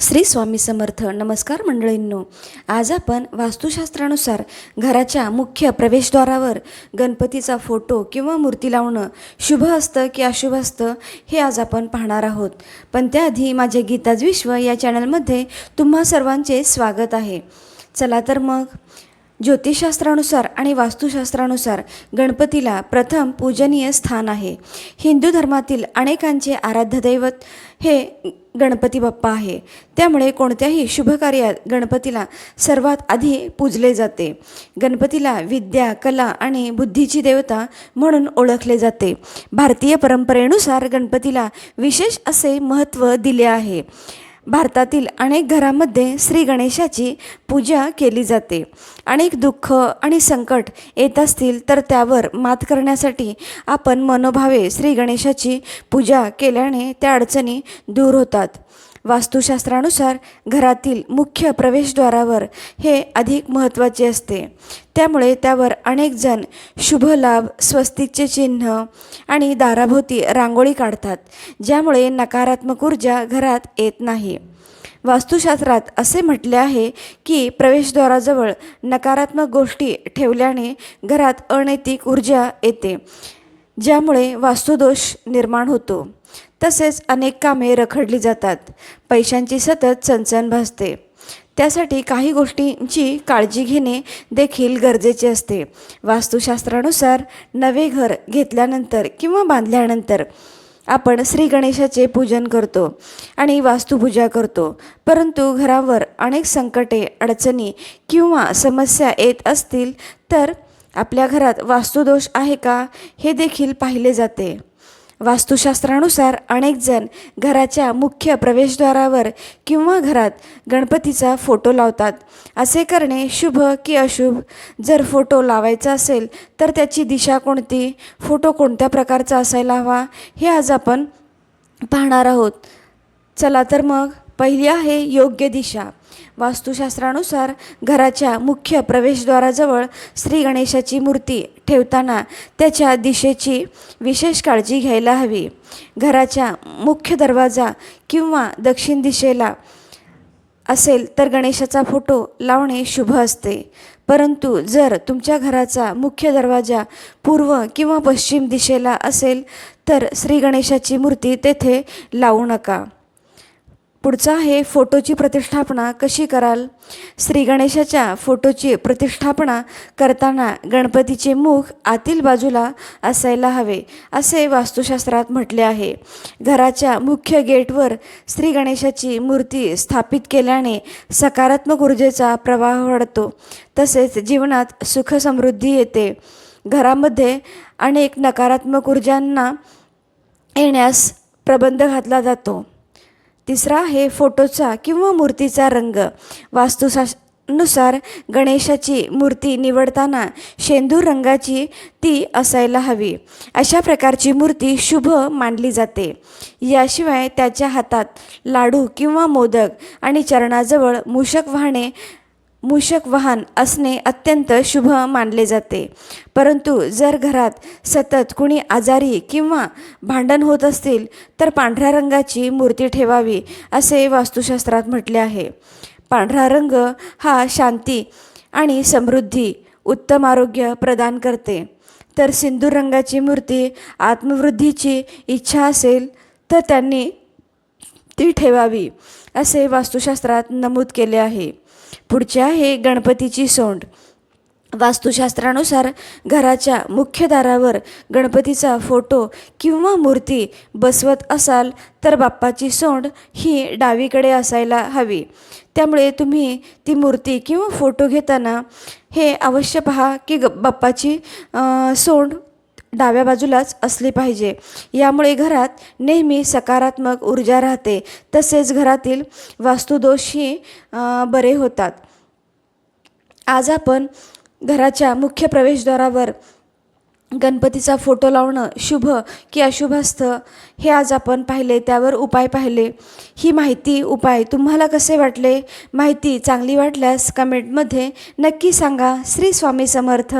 श्री स्वामी समर्थ. नमस्कार मंडळींनो. आज आपण वास्तुशास्त्रानुसार घराच्या मुख्य प्रवेशद्वारावर गणपतीचा फोटो किंवा मूर्ती लावणं शुभ असतं की अशुभ असतं हे आज आपण पाहणार आहोत. पण त्याआधी माझे गीताज विश्व या चॅनलमध्ये तुम्हा सर्वांचे स्वागत आहे. चला तर मग. ज्योतिषशास्त्रानुसार आणि वास्तुशास्त्रानुसार गणपतीला प्रथम पूजनीय स्थान आहे. हिंदू धर्मातील अनेकांचे आराध्य दैवत हे गणपती बाप्पा आहे. त्यामुळे कोणत्याही शुभ कार्यात गणपतीला सर्वात आधी पूजले जाते. गणपतीला विद्या कला आणि बुद्धीची देवता म्हणून ओळखले जाते. भारतीय परंपरेनुसार गणपतीला विशेष असे महत्त्व दिले आहे. भारतातील अनेक घरामध्ये श्री गणेशाची पूजा केली जाते. अनेक दुःख आणि संकट येत असतील तर त्यावर मात करण्यासाठी आपण मनोभावे श्री गणेशाची पूजा केल्याने त्या अडचणी दूर होतात. वास्तुशास्त्रानुसार घरातील मुख्य प्रवेशद्वारावर हे अधिक महत्त्वाचे असते. त्यामुळे त्यावर अनेक जण शुभ लाभ स्वस्तिकचे चिन्ह आणि दाराभोवती रांगोळी काढतात ज्यामुळे नकारात्मक ऊर्जा घरात येत नाही. वास्तुशास्त्रात असे म्हटले आहे की प्रवेशद्वाराजवळ नकारात्मक गोष्टी ठेवल्याने घरात अनैतिक ऊर्जा येते. ज्यामुळे वास्तुदोष निर्माण होतो. तसेच अनेक कामे रखडली जातात. पैशांची सतत चणचण भासते. त्यासाठी काही गोष्टींची काळजी घेणे देखील गरजेचे असते. वास्तुशास्त्रानुसार नवे घर घेतल्यानंतर किंवा बांधल्यानंतर आपण श्री गणेशाचे पूजन करतो आणि वास्तुपूजा करतो. परंतु घरावर अनेक संकटे अडचणी किंवा समस्या येत असतील तर आपल्या घरात वास्तुदोष आहे का हे देखील पाहिले जाते. वास्तुशास्त्रानुसार अनेकजण घराच्या मुख्य प्रवेशद्वारावर किंवा घरात गणपतीचा फोटो लावतात. असे करणे शुभ की अशुभ? जर फोटो लावायचा असेल तर त्याची दिशा कोणती? फोटो कोणत्या प्रकारचा असायला हवा? हे आज आपण पाहणार आहोत. चला तर मग. पहिली आहे योग्य दिशा. वास्तुशास्त्रानुसार घराच्या मुख्य प्रवेशद्वाराजवळ श्री गणेशाची मूर्ती ठेवताना त्याच्या दिशेची विशेष काळजी घ्यायला हवी. घराच्या मुख्य दरवाजा किंवा दक्षिण दिशेला असेल तर गणेशाचा फोटो लावणे शुभ असते. परंतु जर तुमच्या घराचा मुख्य दरवाजा पूर्व किंवा पश्चिम दिशेला असेल तर श्री गणेशाची मूर्ती तेथे लावू नका. पुढचा आहे फोटोची प्रतिष्ठापना कशी कराल? श्री गणेशाच्या फोटोची प्रतिष्ठापना करताना गणपतीचे मुख आतील बाजूला असायला हवे असे वास्तुशास्त्रात म्हटले आहे. घराच्या मुख्य गेटवर श्री गणेशाची मूर्ती स्थापित केल्याने सकारात्मक ऊर्जेचा प्रवाह वाढतो तसेच जीवनात सुखसमृद्धी येते. घरामध्ये अनेक नकारात्मक ऊर्जांना येण्यास प्रबंध घातला जातो. तिसरा आहे फोटोचा किंवा मूर्तीचा रंग. वास्तुशा नुसार गणेशाची मूर्ती निवडताना शेंदूर रंगाची ती असायला हवी. अशा प्रकारची मूर्ती शुभ मानली जाते. याशिवाय त्याच्या हातात लाडू किंवा मोदक आणि चरणाजवळ मूषक वाहणे मूषक वाहन असणे अत्यंत शुभ मानले जाते. परंतु जर घरात सतत कुणी आजारी किंवा भांडण होत असतील तर पांढऱ्या रंगाची मूर्ती ठेवावी असे वास्तुशास्त्रात म्हटले आहे. पांढरा रंग हा शांती आणि समृद्धी उत्तम आरोग्य प्रदान करते. तर सिंदूर रंगाची मूर्ती आत्मवृद्धीची इच्छा असेल तर त्यांनी ती ठेवावी असे वास्तुशास्त्रात नमूद केले आहे. पुढचे आहे गणपतीची सोंड. वास्तुशास्त्रानुसार घराच्या मुख्य दारावर गणपतीचा फोटो किंवा मूर्ती बसवत असाल तर बाप्पाची सोंड ही डावीकडे असायला हवी. त्यामुळे तुम्ही ती मूर्ती किंवा फोटो घेताना हे अवश्य पहा की ग बाप्पाची सोंड डाव्या बाजूलाच असली पाहिजे. यामुळे घरात नेहमी सकारात्मक ऊर्जा राहते. तसेच घरातील वास्तुदोषही बरे होतात. आज आपण घराच्या मुख्य प्रवेशद्वारावर गणपतीचा फोटो लावणं शुभ की अशुभ असतं हे आज आपण पाहिले त्यावर उपाय पाहिले. ही माहिती उपाय तुम्हाला कसे वाटले? माहिती चांगली वाटल्यास कमेंटमध्ये नक्की सांगा. श्री स्वामी समर्थ.